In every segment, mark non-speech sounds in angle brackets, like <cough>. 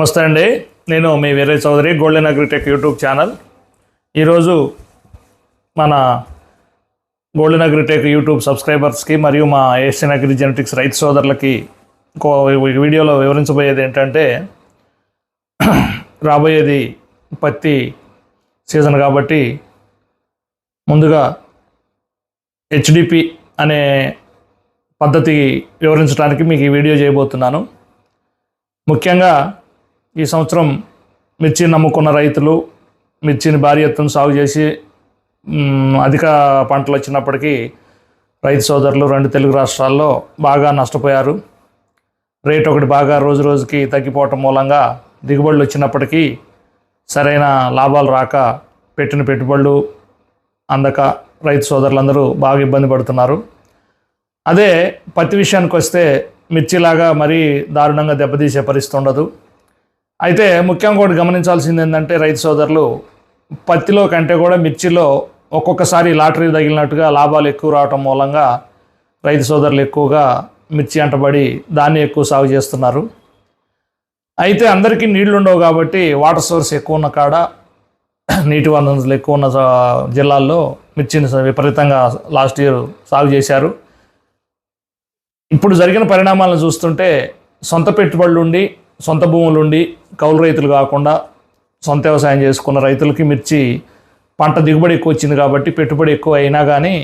నమస్తే అండి. నేను మీ Veeraiah Chowdary golden agritech YouTube channel. ఈరోజు మన గోల్డెన్ అగ్రిటెక్ యూట్యూబ్ సబ్స్క్రైబర్స్కి మరియు మా ఏషియన్ అగ్రి జెనెటిక్స్ రైతు సోదరులకి ఇంకో వీడియోలో వివరించబోయేది ఏంటంటే రాబోయేది పత్తి సీజన్ కాబట్టి ముందుగా హెచ్డిపి అనే పద్ధతి వివరించడానికి మీకు ఈ వీడియో చేయబోతున్నాను. ముఖ్యంగా ఈ సంవత్సరం మిర్చిని నమ్ముకున్న రైతులు మిర్చిని భారీ ఎత్తున సాగు చేసి అధిక పంటలు వచ్చినప్పటికీ రైతు సోదరులు రెండు తెలుగు రాష్ట్రాల్లో బాగా నష్టపోయారు. రేట్ ఒకటి బాగా రోజు రోజుకి తగ్గిపోవటం మూలంగా దిగుబడులు వచ్చినప్పటికీ సరైన లాభాలు రాక పెట్టిన పెట్టుబడులు అందక రైతు సోదరులందరూ బాగా ఇబ్బంది పడుతున్నారు. అదే పత్తి విషయానికి వస్తే మిర్చిలాగా మరీ దారుణంగా దెబ్బతీసే పరిస్థితి ఉండదు. అయితే ముఖ్యంగా ఒకటి గమనించాల్సింది ఏంటంటే రైతు సోదరులు పత్తిలో కంటే కూడా మిర్చిలో ఒక్కొక్కసారి లాటరీ తగిలినట్టుగా లాభాలు ఎక్కువ రావటం మూలంగా రైతు సోదరులు ఎక్కువగా మిర్చి అంటబడి దాన్ని ఎక్కువ సాగు చేస్తున్నారు. అయితే అందరికీ నీళ్ళు ఉండవు కాబట్టి వాటర్ సోర్స్ ఎక్కువ ఉన్న కాడ నీటి వనరులు ఎక్కువ ఉన్న జిల్లాల్లో మిర్చిని విపరీతంగా లాస్ట్ ఇయర్ సాగు చేశారు. ఇప్పుడు జరిగిన పరిణామాలను చూస్తుంటే సొంత పెట్టుబడులు ఉండి సొంత భూములు ఉండి కౌలు రైతులు కాకుండా సొంత వ్యవసాయం చేసుకున్న రైతులకి మిర్చి పంట దిగుబడి ఎక్కువ వచ్చింది కాబట్టి పెట్టుబడి ఎక్కువ అయినా కానీ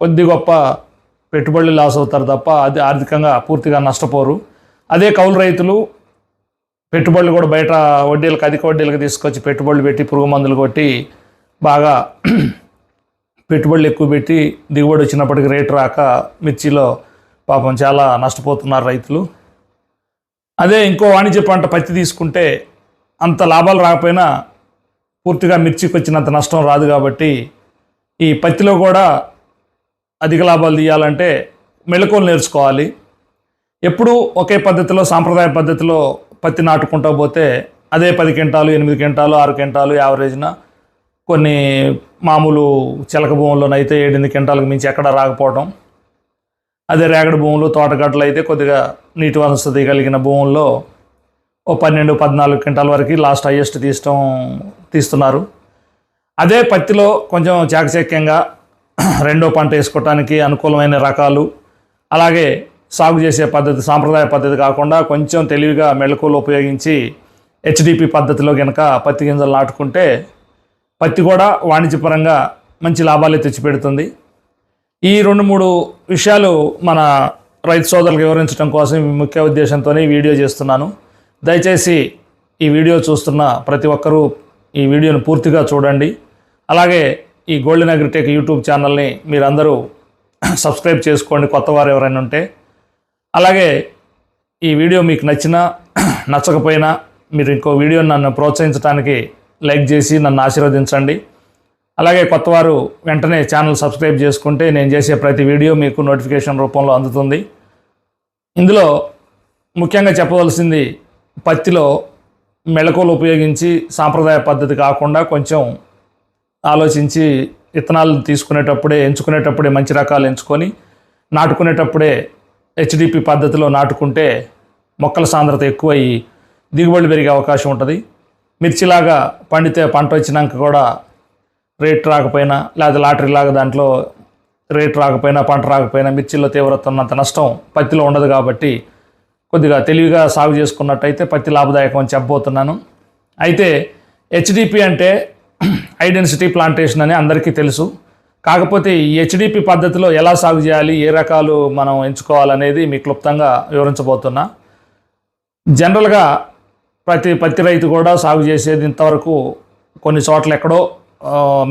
కొద్ది గొప్ప పెట్టుబడులు లాస్ అవుతారు తప్ప అది ఆర్థికంగా పూర్తిగా నష్టపోరు. అదే కౌలు రైతులు పెట్టుబడులు కూడా బయట వడ్డీలకు అధిక వడ్డీలకు తీసుకొచ్చి పెట్టుబడులు పెట్టి పురుగు మందులు కొట్టి బాగా <clears throat> పెట్టుబడులు ఎక్కువ పెట్టి దిగుబడి వచ్చినప్పటికీ రేటు రాక మిర్చిలో పాపం చాలా నష్టపోతున్నారు రైతులు. అదే ఇంకో వాణిజ్య పంట పత్తి తీసుకుంటే అంత లాభాలు రాకపోయినా పూర్తిగా మిర్చికి వచ్చినంత నష్టం రాదు కాబట్టి ఈ పత్తిలో కూడా అధిక లాభాలు తీయాలంటే మెళకువలు నేర్చుకోవాలి. ఎప్పుడూ ఒకే పద్ధతిలో సాంప్రదాయ పద్ధతిలో పత్తి నాటుకుంటూ పోతే అదే పది క్వింటాలు ఎనిమిది క్వింటాలు ఆరు క్వింటాలు యావరేజ్న కొన్ని మామూలు చిలక భూముల్లోనైతే ఏడెనిమిది క్వింటాలకు మించి ఎక్కడ రాకపోవడం అదే రేగడి భూములు తోటగడ్డలు అయితే కొద్దిగా నీటి వసతి కలిగిన భూముల్లో ఓ పన్నెండు పద్నాలుగు క్వింటాల వరకు లాస్ట్ హయ్యెస్ట్ తీయటం తీస్తున్నారు. అదే పత్తిలో కొంచెం చాకచక్యంగా <clears throat> రెండో పంట వేసుకోవటానికి అనుకూలమైన రకాలు అలాగే సాగు చేసే పద్ధతి సాంప్రదాయ పద్ధతి కాకుండా కొంచెం తెలివిగా మెళకువలు ఉపయోగించి హెచ్డిపి పద్ధతిలో కనుక పత్తి గింజలు నాటుకుంటే పత్తి కూడా వాణిజ్యపరంగా మంచి లాభాలే తెచ్చిపెడుతుంది. ఈ రెండు మూడు విషయాలు మన రైతు సోదరులకు వివరించడం కోసం ముఖ్య ఉద్దేశంతోనే ఈ వీడియో చేస్తున్నాను. దయచేసి ఈ వీడియో చూస్తున్న ప్రతి ఒక్కరూ ఈ వీడియోను పూర్తిగా చూడండి. అలాగే ఈ గోల్డెన్ అగ్రిటెక్ యూట్యూబ్ ఛానల్ని మీరందరూ సబ్స్క్రైబ్ చేసుకోండి కొత్త వారు ఎవరైనా ఉంటే. అలాగే ఈ వీడియో మీకు నచ్చినా నచ్చకపోయినా మీరు ఇంకో వీడియో నన్ను ప్రోత్సహించడానికి లైక్ చేసి నన్ను ఆశీర్వదించండి. అలాగే కొత్తవారు వెంటనే ఛానల్ సబ్స్క్రైబ్ చేసుకుంటే నేను చేసే ప్రతి వీడియో మీకు నోటిఫికేషన్ రూపంలో అందుతుంది. ఇందులో ముఖ్యంగా చెప్పవలసింది పత్తిలో మెళకువలు ఉపయోగించి సాంప్రదాయ పద్ధతి కాకుండా కొంచెం ఆలోచించి విత్తనాలు తీసుకునేటప్పుడే ఎంచుకునేటప్పుడే మంచి రకాలు ఎంచుకొని నాటుకునేటప్పుడే హెచ్డిపి పద్ధతిలో నాటుకుంటే మొక్కల సాంద్రత ఎక్కువయ్యి దిగుబడి పెరిగే అవకాశం ఉంటుంది. మిర్చిలాగా పండితే పంట వచ్చినాక కూడా రేట్ రాకపోయినా లేదా లాటరీ లాగా దాంట్లో రేట్ రాకపోయినా పంట రాకపోయినా మిర్చిలో తీవ్రత ఉన్నంత నష్టం పత్తిలో ఉండదు కాబట్టి కొద్దిగా తెలివిగా సాగు చేసుకున్నట్టయితే పత్తి లాభదాయకం అని చెప్పబోతున్నాను. అయితే హెచ్డిపి అంటే <clears throat> ఐడెన్సిటీ ప్లాంటేషన్ అని అందరికీ తెలుసు. కాకపోతే ఈ హెచ్డిపి పద్ధతిలో ఎలా సాగు చేయాలి ఏ రకాలు మనం ఎంచుకోవాలనేది మీ క్లుప్తంగా వివరించబోతున్నా. జనరల్గా ప్రతి పత్తి రైతు కూడా సాగు చేసేది ఇంతవరకు కొన్ని చోట్ల ఎక్కడో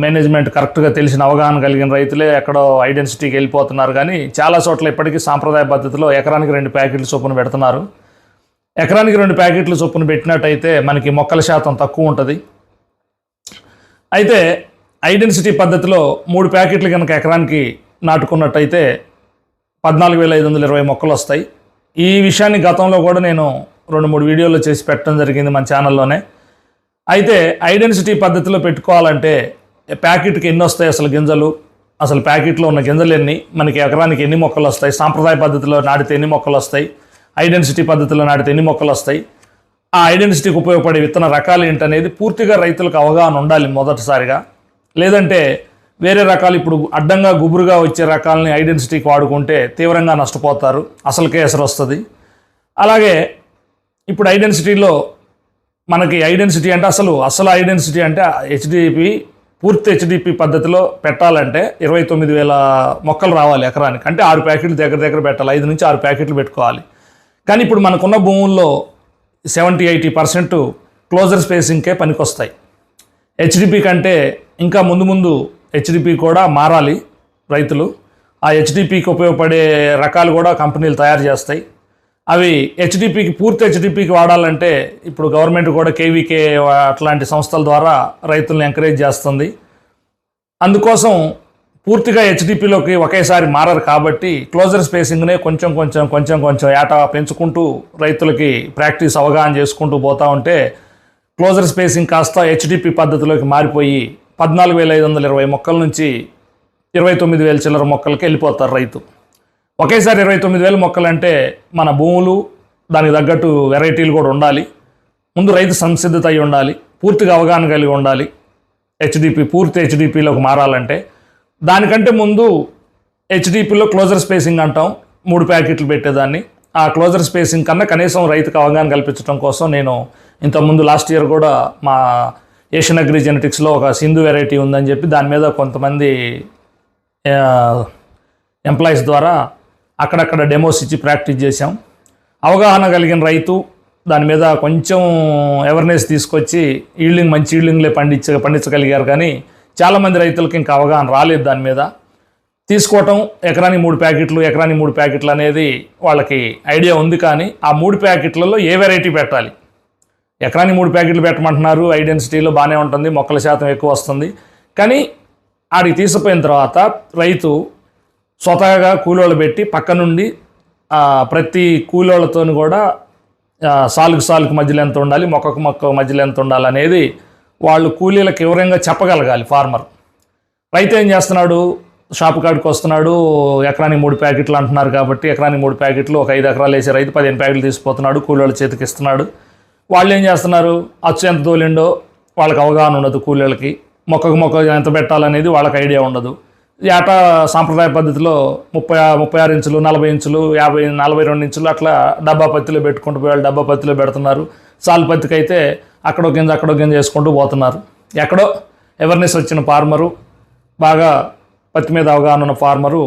మేనేజ్మెంట్ కరెక్ట్గా తెలిసిన అవగాహన కలిగిన రైతులే ఎక్కడో ఐడెన్సిటీకి వెళ్ళిపోతున్నారు. కానీ చాలా చోట్ల ఇప్పటికీ సాంప్రదాయ పద్ధతిలో ఎకరానికి రెండు ప్యాకెట్లు చొప్పున పెడుతున్నారు. ఎకరానికి రెండు ప్యాకెట్లు చొప్పున పెట్టినట్టయితే మనకి మొక్కల శాతం తక్కువ ఉంటుంది. అయితే ఐడెన్సిటీ పద్ధతిలో మూడు ప్యాకెట్లు కనుక ఎకరానికి నాటుకున్నట్టయితే పద్నాలుగు వేల ఐదు వందల ఇరవై మొక్కలు వస్తాయి. ఈ విషయాన్ని గతంలో కూడా నేను రెండు మూడు వీడియోలు చేసి పెట్టడం జరిగింది మన ఛానల్లోనే అయితే ఐడెన్సిటీ పద్ధతిలో పెట్టుకోవాలంటే ప్యాకెట్కి ఎన్ని వస్తాయి అసలు గింజలు? అసలు ప్యాకెట్లో ఉన్న గింజలు ఎన్ని? మనకి ఎకరానికి ఎన్ని మొక్కలు వస్తాయి? సాంప్రదాయ పద్ధతిలో నాటితే ఎన్ని మొక్కలు వస్తాయి? ఐడెన్సిటీ పద్ధతిలో నాటితే ఎన్ని మొక్కలు వస్తాయి? ఆ ఐడెన్సిటీకి ఉపయోగపడే విత్తన రకాలు ఏంటనేది పూర్తిగా రైతులకు అవగాహన ఉండాలి మొదటిసారిగా. లేదంటే వేరే రకాలు ఇప్పుడు అడ్డంగా గుబురుగా వచ్చే రకాలని ఐడెన్సిటీకి వాడుకుంటే తీవ్రంగా నష్టపోతారు. అసలుకే ఎసరు వస్తుంది. అలాగే ఇప్పుడు ఐడెన్సిటీలో మనకి ఐడెన్సిటీ అంటే అసలు అసలు ఐడెన్సిటీ అంటే హెచ్డిపి పూర్తి హెచ్డిపి పద్ధతిలో పెట్టాలంటే ఇరవై తొమ్మిది వేల మొక్కలు రావాలి ఎకరానికి. అంటే ఆరు ప్యాకెట్లు దగ్గర దగ్గర పెట్టాలి. ఐదు నుంచి ఆరు ప్యాకెట్లు పెట్టుకోవాలి. కానీ ఇప్పుడు మనకున్న భూముల్లో సెవెంటీ ఎయిటీ పర్సెంట్ క్లోజర్ స్పేసింగ్కే పనికొస్తాయి. హెచ్డిపి కంటే ఇంకా ముందు ముందు హెచ్డిపి కూడా మారాలి రైతులు. ఆ హెచ్డిపికి ఉపయోగపడే రకాలు కూడా కంపెనీలు తయారు చేస్తాయి. అవి హెచ్డిపికి పూర్తి హెచ్డిపికి వాడాలంటే ఇప్పుడు గవర్నమెంట్ కూడా కేవీకే అట్లాంటి సంస్థల ద్వారా రైతులను ఎంకరేజ్ చేస్తుంది. అందుకోసం పూర్తిగా హెచ్డిపిలోకి ఒకేసారి మారరు కాబట్టి క్లోజర్ స్పేసింగ్నే కొంచెం కొంచెం కొంచెం కొంచెం ఏటా పెంచుకుంటూ రైతులకి ప్రాక్టీస్ అవగాహన చేసుకుంటూ పోతూ ఉంటే క్లోజర్ స్పేసింగ్ కాస్త హెచ్డిపి పద్ధతిలోకి మారిపోయి పద్నాలుగు వేల ఐదు వందల ఇరవై మొక్కల నుంచి ఇరవై తొమ్మిది వేల చిల్లర మొక్కలకి వెళ్ళిపోతారు రైతు. ఒకేసారి ఇరవై తొమ్మిది వేల మొక్కలు అంటే మన భూములు దానికి తగ్గట్టు వెరైటీలు కూడా ఉండాలి. ముందు రైతు సంసిద్ధత అయి ఉండాలి. పూర్తిగా అవగాహన కలిగి ఉండాలి. హెచ్డిపి పూర్తి హెచ్డిపిలోకి మారాలంటే దానికంటే ముందు హెచ్డిపిలో క్లోజర్ స్పేసింగ్ అంటాం. మూడు ప్యాకెట్లు పెట్టేదాన్ని. ఆ క్లోజర్ స్పేసింగ్ కన్నా కనీసం రైతుకు అవగాహన కల్పించడం కోసం నేను ఇంతకుముందు లాస్ట్ ఇయర్ కూడా మా ఏషియన్ అగ్రి జెనెటిక్స్లో ఒక సింధు వెరైటీ ఉందని చెప్పి దాని మీద కొంతమంది ఎంప్లాయీస్ ద్వారా అక్కడక్కడ డెమోస్ ఇచ్చి ప్రాక్టీస్ చేశాం. అవగాహన కలిగిన రైతు దాని మీద కొంచెం అవేర్నెస్ తీసుకొచ్చి ఈల్డింగ్ మంచి ఈల్డింగ్లే పండించ పండించగలిగారు కానీ చాలామంది రైతులకు ఇంకా అవగాహన రాలేదు దాని మీద. తీసుకోవటం ఎకరాని మూడు ప్యాకెట్లు ఎకరాని మూడు ప్యాకెట్లు అనేది వాళ్ళకి ఐడియా ఉంది కానీ ఆ మూడు ప్యాకెట్లలో ఏ వెరైటీ పెట్టాలి? ఎకరాని మూడు ప్యాకెట్లు పెట్టమంటున్నారు ఐడెన్సిటీలో బాగానే ఉంటుంది మొక్కల శాతం ఎక్కువ వస్తుంది. కానీ ఆడికి తీసుకుపోయిన తర్వాత రైతు స్వతహాగా కూలోళ్ళు పెట్టి పక్క నుండి ప్రతి కూలోళ్ళతో కూడా సాలుకు సాలుకు మధ్యలో ఎంత ఉండాలి మొక్కకు మొక్క మధ్యలో ఎంత ఉండాలి అనేది వాళ్ళు కూలీలకు వివరంగా చెప్పగలగాలి ఫార్మర్. రైతు ఏం చేస్తున్నాడు? షాపు కాడికి వస్తున్నాడు ఎకరానికి మూడు ప్యాకెట్లు అంటున్నారు కాబట్టి ఎకరానికి మూడు ప్యాకెట్లు ఒక ఐదు ఎకరాలు వేసే రైతు పదిహేను ప్యాకెట్లు తీసుకుపోతున్నాడు కూలీళ్ళ చేతికి ఇస్తున్నాడు. వాళ్ళు ఏం చేస్తున్నారు? అచ్చు ఎంత తోలిండో వాళ్ళకి అవగాహన ఉండదు కూలీలకి. మొక్కకు మొక్క ఎంత పెట్టాలనేది వాళ్ళకి ఐడియా ఉండదు. ఏటా సాంప్రదాయ పద్ధతిలో ముప్పై ముప్పై ఆరు ఇంచులు నలభై ఇంచులు యాభై నలభై రెండు ఇంచులు అట్లా డబ్బా పత్తిలో పెట్టుకుంటూ పోయి వాళ్ళు డబ్బా పత్తిలో పెడుతున్నారు. సాలు పత్తికి అయితే అక్కడో గింజ అక్కడో గింజ వేసుకుంటూ పోతున్నారు. ఎక్కడో అవేర్నెస్ వచ్చిన ఫార్మరు బాగా పత్తి మీద అవగాహన ఉన్న ఫార్మరు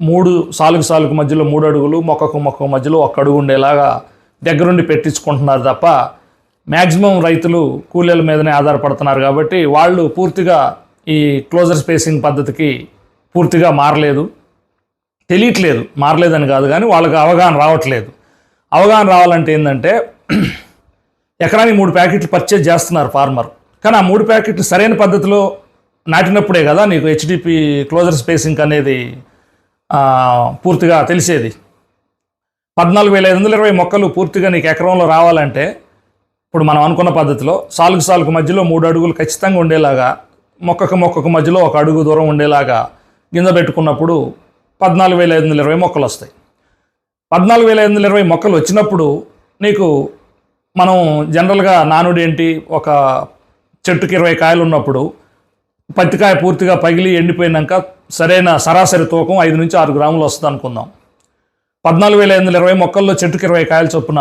మూడు సాలుకు సాలుకు మధ్యలో మూడు అడుగులు మొక్కకు మొక్కకు మధ్యలో ఒక్క అడుగు ఉండేలాగా దగ్గరుండి పెట్టించుకుంటున్నారు తప్ప మ్యాక్సిమం రైతులు కూలీల మీదనే ఆధారపడుతున్నారు కాబట్టి వాళ్ళు పూర్తిగా ఈ క్లోజర్ స్పేసింగ్ పద్ధతికి పూర్తిగా మారలేదు. తెలియట్లేదు. మారలేదని కాదు కానీ వాళ్ళకి అవగాహన రావట్లేదు. అవగాహన రావాలంటే ఏంటంటే <clears throat> ఎకరానికి మూడు ప్యాకెట్లు పర్చేజ్ చేస్తున్నారు ఫార్మర్. కానీ ఆ మూడు ప్యాకెట్లు సరైన పద్ధతిలో నాటినప్పుడే కదా నీకు హెచ్డిపి క్లోజర్ స్పేసింగ్ అనేది పూర్తిగా తెలిసేది. పద్నాలుగు వేల ఐదు వందల ఇరవై మొక్కలు పూర్తిగా నీకు ఎకరంలో రావాలంటే ఇప్పుడు మనం అనుకున్న పద్ధతిలో సాలుకు సాలుకు మధ్యలో మూడు అడుగులు ఖచ్చితంగా ఉండేలాగా మొక్కకు మొక్కకు మధ్యలో ఒక అడుగు దూరం ఉండేలాగా గింజ పెట్టుకున్నప్పుడు పద్నాలుగు వేల ఐదు వందల ఇరవై మొక్కలు వస్తాయి. పద్నాలుగు వేల ఐదు వందల ఇరవై మొక్కలు వచ్చినప్పుడు నీకు మనం జనరల్గా నానుడు ఏంటి ఒక చెట్టుకి ఇరవై కాయలు ఉన్నప్పుడు పత్తికాయ పూర్తిగా పగిలి ఎండిపోయినాక సరైన సరాసరి తూకం ఐదు నుంచి ఆరు గ్రాములు వస్తుంది అనుకుందాం. పద్నాలుగు వేల ఐదు వందల ఇరవై మొక్కల్లో చెట్టుకి ఇరవై కాయలు చొప్పున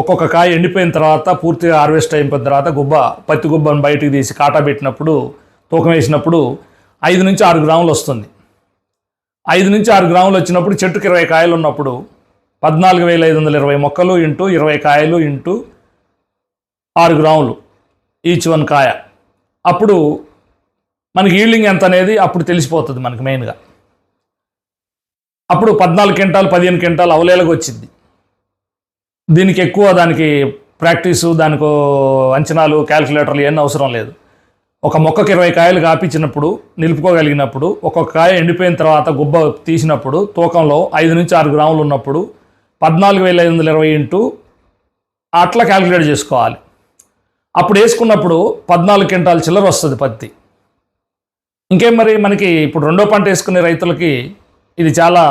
ఒక్కొక్క కాయ ఎండిపోయిన తర్వాత పూర్తిగా హార్వెస్ట్ అయిపోయిన తర్వాత గుబ్బ పత్తి గుబ్బను బయటికి తీసి కాటా పెట్టినప్పుడు తూకం వేసినప్పుడు ఐదు నుంచి ఆరు గ్రాములు వస్తుంది. ఐదు నుంచి ఆరు గ్రాములు వచ్చినప్పుడు చెట్టుకి ఇరవై కాయలు ఉన్నప్పుడు పద్నాలుగు వేల ఐదు వందల ఇరవై మొక్కలు ఇంటూ ఇరవై కాయలు ఇంటూ ఆరు గ్రాములు ఈచ్ వన్ కాయ. అప్పుడు మనకి ఈల్డింగ్ ఎంత అనేది అప్పుడు తెలిసిపోతుంది మనకి మెయిన్గా. అప్పుడు పద్నాలుగు క్వింటాలు పదిహేను క్వింటాలు అవలేలకు వచ్చింది. దీనికి ఎక్కువ దానికి ప్రాక్టీసు దానికి అంచనాలు క్యాలిక్యులేటర్లు ఏమీ అవసరం లేదు. ఒక మొక్కకి ఇరవై కాయలు కాపించినప్పుడు నిలుపుకోగలిగినప్పుడు ఒక్కొక్క కాయ ఎండిపోయిన తర్వాత గుబ్బ తీసినప్పుడు తూకంలో ఐదు నుంచి ఆరు గ్రాములు ఉన్నప్పుడు పద్నాలుగు వేల ఐదు వందల ఇరవై ఇంటూ అట్లా క్యాలిక్యులేట్ చేసుకోవాలి. అప్పుడు వేసుకున్నప్పుడు పద్నాలుగు క్వింటాల చిల్లర వస్తుంది పత్తి. ఇంకేం మరి మనకి ఇప్పుడు రెండో పంట వేసుకునే రైతులకి ఇది చాలా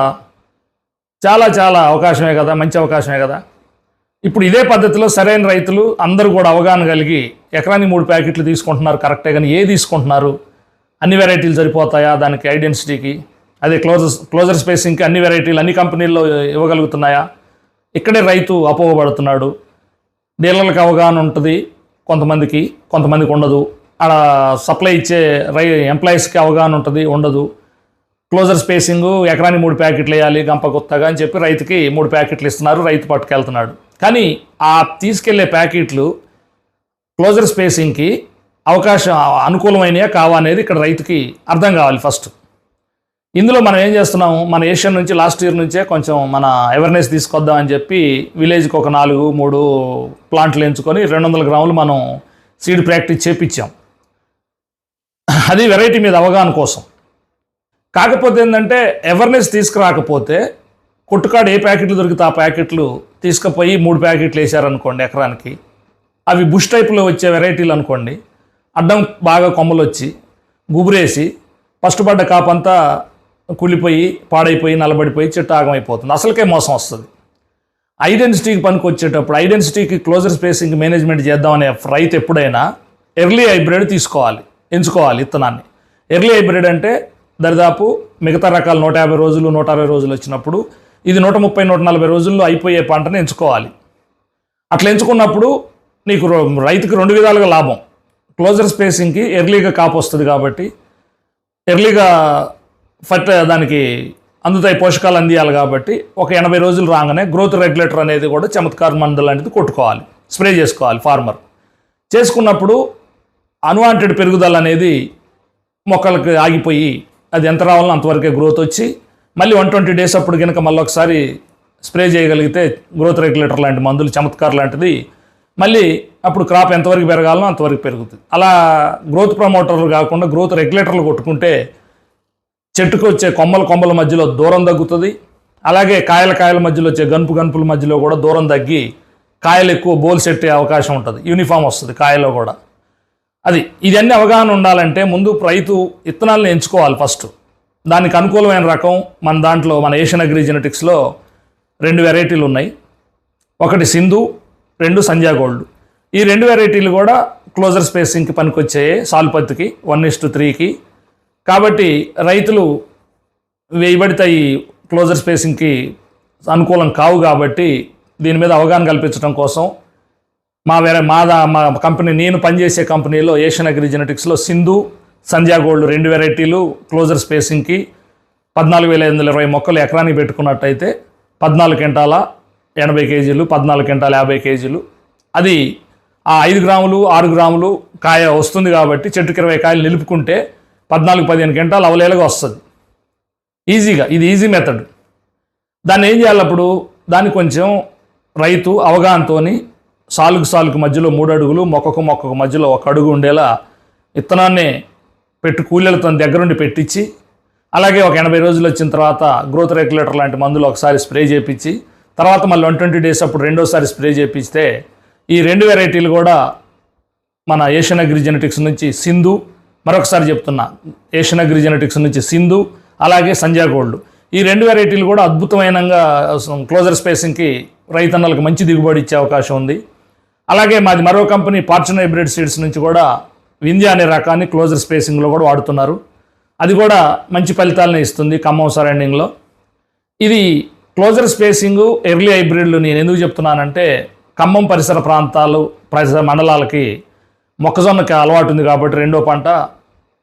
చాలా చాలా అవకాశమే కదా మంచి అవకాశమే కదా. ఇప్పుడు ఇదే పద్ధతిలో సరైన రైతులు అందరూ కూడా అవగాహన కలిగి ఎకరానికి మూడు ప్యాకెట్లు తీసుకుంటున్నారు కరెక్టే కానీ ఏ తీసుకుంటున్నారు? అన్ని వెరైటీలు సరిపోతాయా? దానికి ఐడెన్సిటీకి అదే క్లోజర్ క్లోజర్ స్పేసింగ్కి అన్ని వెరైటీలు అన్ని కంపెనీల్లో ఇవ్వగలుగుతున్నాయా? ఇక్కడే రైతు అపోహపడుతున్నాడు. డీలర్లకు అవగాహన ఉంటుంది కొంతమందికి కొంతమందికి ఉండదు. అక్కడ సప్లై ఇచ్చే రై ఎంప్లాయీస్కి అవగాహన ఉంటుంది ఉండదు. క్లోజర్ స్పేసింగ్ ఎకరానికి మూడు ప్యాకెట్లు వేయాలి గంప కొత్తగా అని చెప్పి రైతుకి మూడు ప్యాకెట్లు ఇస్తున్నారు రైతు పట్టుకెళ్తున్నాడు. కానీ ఆ తీసుకెళ్ళే ప్యాకెట్లు క్లోజర్ స్పేసింగ్కి అవకాశం అనుకూలమైనయా కావా అనేది ఇక్కడ రైతుకి అర్థం కావాలి ఫస్ట్. ఇందులో మనం ఏం చేస్తున్నాము? మన ఏషియన్ నుంచి లాస్ట్ ఇయర్ నుంచే కొంచెం మన అవేర్నెస్ తీసుకొద్దామని చెప్పి విలేజ్కి ఒక నాలుగు మూడు ప్లాంట్లు ఎంచుకొని రెండు వందల గ్రాములు మనం సీడ్ ప్రాక్టీస్ చేపించాం. అది వెరైటీ మీద అవగాహన కోసం. కాకపోతే ఏంటంటే అవేర్నెస్ తీసుకురాకపోతే కొట్టుకాడు ఏ ప్యాకెట్లు దొరికితే ఆ ప్యాకెట్లు తీసుకుపోయి మూడు ప్యాకెట్లు వేసారనుకోండి ఎకరానికి. అవి బుష్ టైప్లో వచ్చే వెరైటీలు అనుకోండి. అడ్డం బాగా కొమ్మలు వచ్చి గుబురేసి ఫస్ట్ పడ్డ కాపంతా కుళ్ళిపోయి పాడైపోయి నలబడిపోయి చెట్టు ఆగమైపోతుంది. అసలుకే మోసం వస్తుంది. ఐడెన్సిటీకి పనికి వచ్చేటప్పుడు ఐడెన్సిటీకి క్లోజర్ స్పేసింగ్ మేనేజ్మెంట్ చేద్దామనే రైతు ఎప్పుడైనా ఎర్లీ హైబ్రిడ్ తీసుకోవాలి ఎంచుకోవాలి ఇత్తనాన్ని. ఎర్లీ హైబ్రిడ్ అంటే దరిదాపు మిగతా రకాల నూట యాభై రోజులు నూట అరవై రోజులు వచ్చినప్పుడు ఇది నూట ముప్పై నూట నలభై రోజుల్లో అయిపోయే పంటను ఎంచుకోవాలి. అట్లా ఎంచుకున్నప్పుడు నీకు రైతుకు రైతుకి రెండు విధాలుగా లాభం. క్లోజర్ స్పేసింగ్కి ఎర్లీగా కాపు వస్తుంది కాబట్టి ఎర్లీగా ఫర్ట దానికి అందుతాయి పోషకాలు అందియాలి కాబట్టి ఒక ఎనభై రోజులు రాగానే గ్రోత్ రెగ్యులేటర్ అనేది కూడా చమత్కార మందు లాంటిది కొట్టుకోవాలి. స్ప్రే చేసుకోవాలి ఫార్మర్. చేసుకున్నప్పుడు అన్వాంటెడ్ పెరుగుదల అనేది మొక్కలకు ఆగిపోయి అది ఎంత రావాలో అంతవరకే గ్రోత్ వచ్చి మళ్ళీ వన్ ట్వంటీ డేస్ అప్పుడు కనుక మళ్ళీ ఒకసారి స్ప్రే చేయగలిగితే గ్రోత్ రెగ్యులేటర్ లాంటి మందులు చమత్కార్ లాంటిది మళ్ళీ అప్పుడు క్రాప్ ఎంతవరకు పెరగాలనో అంతవరకు పెరుగుతుంది. అలా గ్రోత్ ప్రమోటర్లు కాకుండా గ్రోత్ రెగ్యులేటర్లు కొట్టుకుంటే చెట్టుకు వచ్చే కొమ్మల కొమ్మల మధ్యలో దూరం తగ్గుతుంది. అలాగే కాయల కాయల మధ్యలో వచ్చే గనుపు గనుపుల మధ్యలో కూడా దూరం తగ్గి కాయలు ఎక్కువ బోల్ సెట్టే అవకాశం ఉంటుంది. యూనిఫామ్ వస్తుంది కాయలో కూడా. అది ఇదన్నీ అవగాహన ఉండాలంటే ముందు రైతు విత్తనాలను ఎంచుకోవాలి ఫస్ట్ దానికి అనుకూలమైన రకం మన దాంట్లో మన ఏషియన్ అగ్రి జెనెటిక్స్లో రెండు వెరైటీలు ఉన్నాయి. ఒకటి సింధు రెండు సంధ్యా గోల్డ్. ఈ రెండు వెరైటీలు కూడా క్లోజర్ స్పేసింగ్కి పనికొచ్చాయి సాల్పత్తికి వన్ ఇస్ టు త్రీకి. కాబట్టి రైతులు వేయబడితే క్లోజర్ స్పేసింగ్కి అనుకూలం కావు కాబట్టి దీని మీద అవగాహన కల్పించడం కోసం మా వేరే మాదా మా కంపెనీ నేను పనిచేసే కంపెనీలో ఏషియన్ అగ్రి జెనెటిక్స్లో సింధు సంధ్యా గోల్డ్ రెండు వెరైటీలు క్లోజర్ స్పేసింగ్కి పద్నాలుగు వేల ఐదు వందల ఇరవై మొక్కలు ఎకరానికి పెట్టుకున్నట్టయితే పద్నాలుగు క్వింటాల ఎనభై కేజీలు పద్నాలుగు క్వింటాల యాభై కేజీలు. అది ఆ ఐదు గ్రాములు ఆరు గ్రాములు కాయ వస్తుంది కాబట్టి చెట్టుకి ఇరవై కాయలు నిలుపుకుంటే పద్నాలుగు పదిహేను క్వింటాలు అవలేలుగా వస్తుంది. ఈజీగా ఇది ఈజీ మెథడ్. దాన్ని ఏం చేయాలి అప్పుడు? దాన్ని కొంచెం రైతు అవగాహనతోని సాలుకు సాలుకు మధ్యలో మూడు అడుగులు మొక్కకు మొక్కకు మధ్యలో ఒక అడుగు ఉండేలా విత్తనాన్ని పెట్టి కూలీలతో దగ్గరుండి పెట్టించి అలాగే ఒక ఎనభై రోజులు వచ్చిన తర్వాత గ్రోత్ రెగ్యులేటర్ లాంటి మందులు ఒకసారి స్ప్రే చేయించి తర్వాత మళ్ళీ వన్ ట్వంటీ డేస్ అప్పుడు రెండోసారి స్ప్రే చేపిస్తే ఈ రెండు వెరైటీలు కూడా మన ఏషియన్ అగ్రి జెనెటిక్స్ నుంచి సింధు మరొకసారి చెప్తున్నా ఏషియన్ అగ్రి జెనెటిక్స్ నుంచి సింధు అలాగే సంజా గోల్డ్ ఈ రెండు వెరైటీలు కూడా అద్భుతమైనగా క్లోజర్ స్పేసింగ్కి రైతన్నలకు మంచి దిగుబడి ఇచ్చే అవకాశం ఉంది. అలాగే మాది మరో కంపెనీ ఫార్చున్ హైబ్రిడ్ సీడ్స్ నుంచి కూడా వింధ్య అనే రకాన్ని క్లోజర్ స్పేసింగ్లో కూడా వాడుతున్నారు. అది కూడా మంచి ఫలితాలను ఇస్తుంది ఖమ్మం సరౌండింగ్లో. ఇది క్లోజర్ స్పేసింగ్ ఎర్లీ హైబ్రిడ్లు నేను ఎందుకు చెప్తున్నానంటే ఖమ్మం పరిసర ప్రాంతాలు పరిసర మండలాలకి మొక్కజొన్నకి అలవాటు ఉంది కాబట్టి రెండో పంట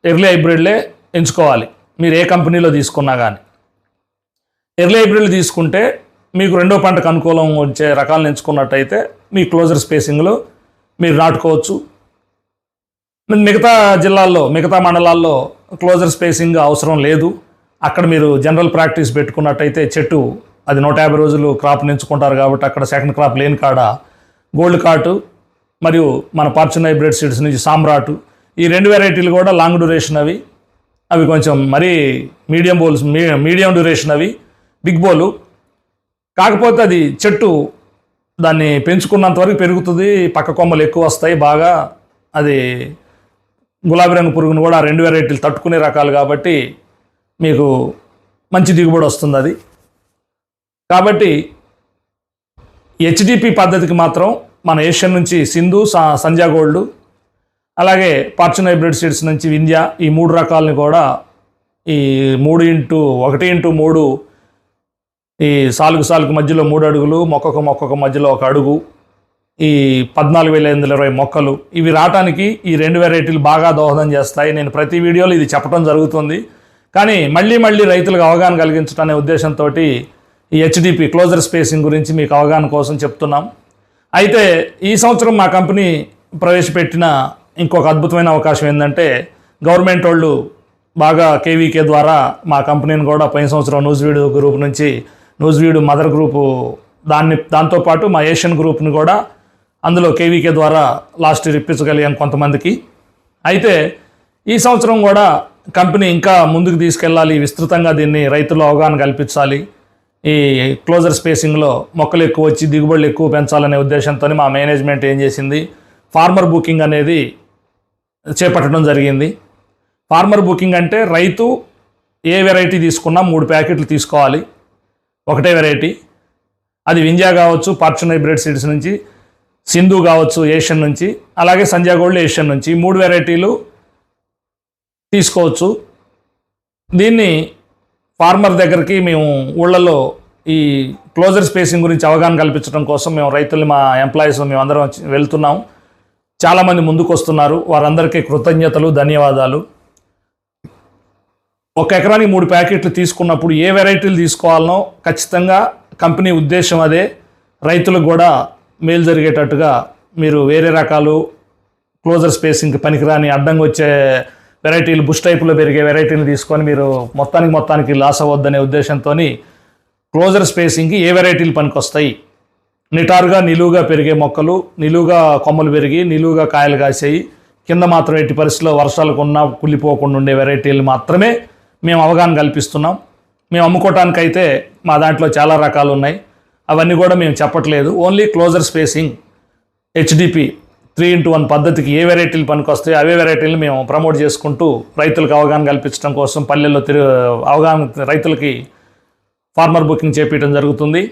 ఎర్లీ హైబ్రిడ్లే ఎంచుకోవాలి. మీరు ఏ కంపెనీలో తీసుకున్నా కానీ ఎర్లీ హైబ్రిడ్లు తీసుకుంటే మీకు రెండో పంటకు అనుకూలం వచ్చే రకాలను ఎంచుకున్నట్టయితే మీ క్లోజర్ స్పేసింగ్లో మీరు నాటుకోవచ్చు. మిగతా జిల్లాల్లో మిగతా మండలాల్లో క్లోజర్ స్పేసింగ్ అవసరం లేదు. అక్కడ మీరు జనరల్ ప్రాక్టీస్ పెట్టుకున్నట్టయితే చెట్టు అది నూట యాభై రోజులు క్రాప్ ఎంచుకుంటారు కాబట్టి అక్కడ సెకండ్ క్రాప్ లేని కాడ గోల్డ్ కాటు మరియు మన పార్చున్ హైబ్రిడ్ సీడ్స్ నుంచి సామ్రాటు ఈ రెండు వెరైటీలు కూడా లాంగ్ డ్యూరేషన్ అవి. అవి కొంచెం మరీ మీడియం బోల్స్ మీడియం డ్యూరేషన్ అవి. బిగ్ బోలు కాకపోతే అది చెట్టు దాన్ని పెంచుకున్నంత వరకు పెరుగుతుంది పక్క కొమ్మలు ఎక్కువ వస్తాయి బాగా అది గులాబీ రంగు పురుగును కూడా రెండు వెరైటీలు తట్టుకునే రకాలు కాబట్టి మీకు మంచి దిగుబడి వస్తుంది అది. కాబట్టి హెచ్డిపి పద్ధతికి మాత్రం మన ఏషియన్ నుంచి సింధు సా- గోల్డ్ అలాగే పార్చున్ హైబ్రిడ్ సీడ్స్ నుంచి వింధ్య ఈ మూడు రకాలని కూడా ఈ మూడు ఇంటూ ఒకటి ఇంటూ మూడు ఈ సాలుగు సాలుగు మధ్యలో మూడు అడుగులు మొక్కకు మొక్కకు మధ్యలో ఒక అడుగు ఈ పద్నాలుగు వేల ఎనిమిది ఇరవై మొక్కలు ఇవి రావటానికి ఈ రెండు వెరైటీలు బాగా దోహదం చేస్తాయి. నేను ప్రతి వీడియోలో ఇది చెప్పడం జరుగుతుంది. కానీ మళ్ళీ మళ్ళీ రైతులకు అవగాహన కలిగించడం అనే ఉద్దేశంతో ఈ హెచ్డిపి క్లోజర్ స్పేసింగ్ గురించి మీకు అవగాహన కోసం చెప్తున్నాం. అయితే ఈ సంవత్సరం మా కంపెనీ ప్రవేశపెట్టిన ఇంకొక అద్భుతమైన అవకాశం ఏంటంటే గవర్నమెంట్ వాళ్ళు బాగా కేవీకే ద్వారా మా కంపెనీని కూడా పోయిన సంవత్సరం న్యూస్ వీడియో గ్రూప్ నుంచి న్యూస్ వీడియో మదర్ గ్రూపు దాన్ని దాంతోపాటు మా ఏషియన్ గ్రూప్ని కూడా అందులో కేవీకే ద్వారా లాస్ట్ ఇయర్ ఇప్పించగలిగాం కొంతమందికి. అయితే ఈ సంవత్సరం కూడా కంపెనీ ఇంకా ముందుకు తీసుకెళ్ళాలి విస్తృతంగా దీన్ని రైతుల్లో అవగాహన కల్పించాలి. ఈ క్లోజర్ స్పేసింగ్లో మొక్కలు ఎక్కువ వచ్చి దిగుబడులు ఎక్కువ పెంచాలనే ఉద్దేశంతో మా మేనేజ్మెంట్ ఏం చేసింది ఫార్మర్ బుకింగ్ అనేది చేపట్టడం జరిగింది. ఫార్మర్ బుకింగ్ అంటే రైతు ఏ వెరైటీ తీసుకున్నా మూడు ప్యాకెట్లు తీసుకోవాలి ఒకటే వెరైటీ. అది వింజా కావచ్చు పార్చన్ హైబ్రిడ్ సీడ్స్ నుంచి సింధు కావచ్చు ఏషియన్ నుంచి అలాగే సంధ్యా గోల్డ్ ఏషియన్ నుంచి ఈ మూడు వెరైటీలు తీసుకోవచ్చు. దీన్ని ఫార్మర్ దగ్గరికి మేము ఊళ్ళలో ఈ క్లోజర్ స్పేసింగ్ గురించి అవగాహన కల్పించడం కోసం మేము రైతులు మా ఎంప్లాయీస్ మేము అందరం వచ్చి వెళ్తున్నాం. చాలామంది ముందుకు వస్తున్నారు. వారందరికీ కృతజ్ఞతలు ధన్యవాదాలు. ఒక ఎకరానికి మూడు ప్యాకెట్లు తీసుకున్నప్పుడు ఏ వెరైటీలు తీసుకోవాలనో ఖచ్చితంగా కంపెనీ ఉద్దేశం అదే. రైతులకు కూడా మేలు జరిగేటట్టుగా మీరు వేరే రకాలు క్లోజర్ స్పేసింగ్కి పనికిరాని అడ్డంగా వచ్చే వెరైటీలు బుష్ టైపులో పెరిగే వెరైటీలు తీసుకొని మీరు మొత్తానికి మొత్తానికి లాస్ అవ్వద్దనే ఉద్దేశంతో క్లోజర్ స్పేసింగ్కి ఏ వెరైటీలు పనికొస్తాయి? నిటారుగా నిలువుగా పెరిగే మొక్కలు నిలువుగా కొమ్మలు పెరిగి నిలువుగా కాయలు కాసేయి కింద మాత్రం ఎట్టి పరిస్థితిలో వర్షాలకు ఉన్నా కుళ్ళిపోకుండా ఉండే వెరైటీలు మాత్రమే మేము అవగాహన కల్పిస్తున్నాం. మేము అమ్ముకోవటానికైతే మా దాంట్లో చాలా రకాలు ఉన్నాయి. అవన్నీ కూడా మేము చెప్పట్లేదు. Only closer spacing HDP three into one పద్ధతికి ఏ వెరైటీలు పనికొస్తాయో అవే వెరైటీలు మేము ప్రమోట్ చేసుకుంటూ రైతులకు అవగాహన కల్పించడం కోసం పల్లెల్లో తిరు అవగాహన రైతులకి ఫార్మర్ బుకింగ్ చేపించడం జరుగుతుంది.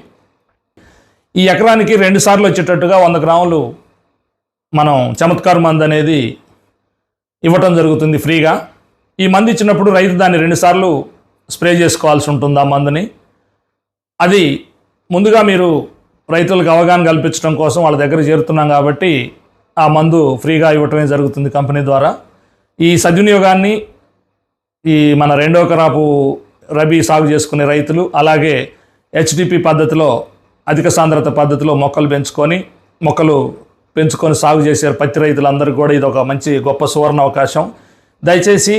ఈ ఎకరానికి రెండు సార్లు వచ్చేటట్టుగా వంద గ్రాములు మనం చమత్కార మందు అనేది ఇవ్వటం జరుగుతుంది ఫ్రీగా. ఈ మందు ఇచ్చినప్పుడు రైతు దాన్ని రెండుసార్లు స్ప్రే చేసుకోవాల్సి ఉంటుంది ఆ మందుని. అది ముందుగా మీరు రైతులకు అవగాహన కల్పించడం కోసం వాళ్ళ దగ్గర చేరుతున్నాం కాబట్టి ఆ మందు ఫ్రీగా ఇవ్వటమే జరుగుతుంది కంపెనీ ద్వారా. ఈ సద్వినియోగాన్ని ఈ మన రెండో క్రాపు రబీ సాగు చేసుకునే రైతులు అలాగే హెచ్డిపి పద్ధతిలో అధిక సాంద్రత పద్ధతిలో మొక్కలు పెంచుకొని మొక్కలు పెంచుకొని సాగు చేసే పత్తి రైతులందరికీ కూడా ఇది ఒక మంచి గొప్ప సువర్ణ అవకాశం. దయచేసి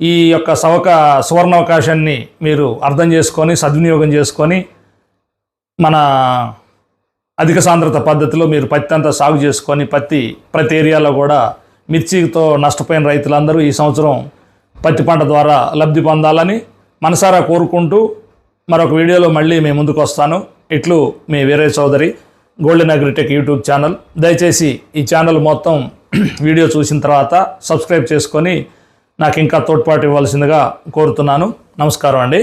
ఈ యొక్క సవక సువర్ణ అవకాశాన్ని మీరు అర్థం చేసుకొని సద్వినియోగం చేసుకొని మన అధిక సాంద్రత పద్ధతిలో మీరు పత్తి అంతా సాగు చేసుకొని పత్తి ప్రతి ఏరియాలో కూడా మిర్చితో నష్టపోయిన రైతులందరూ ఈ సంవత్సరం పత్తి పంట ద్వారా లబ్ధి పొందాలని మనసారా కోరుకుంటూ మరొక వీడియోలో మళ్ళీ మేము ముందుకు వస్తాను. ఇట్లు మీ Veeraiah Chowdary golden agritech YouTube channel. దయచేసి ఈ ఛానల్ మొత్తం <clears throat> వీడియో చూసిన తర్వాత సబ్స్క్రైబ్ చేసుకొని నాకు ఇంకా తోడ్పాటు ఇవ్వాల్సిందిగా కోరుతున్నాను. నమస్కారం అండి.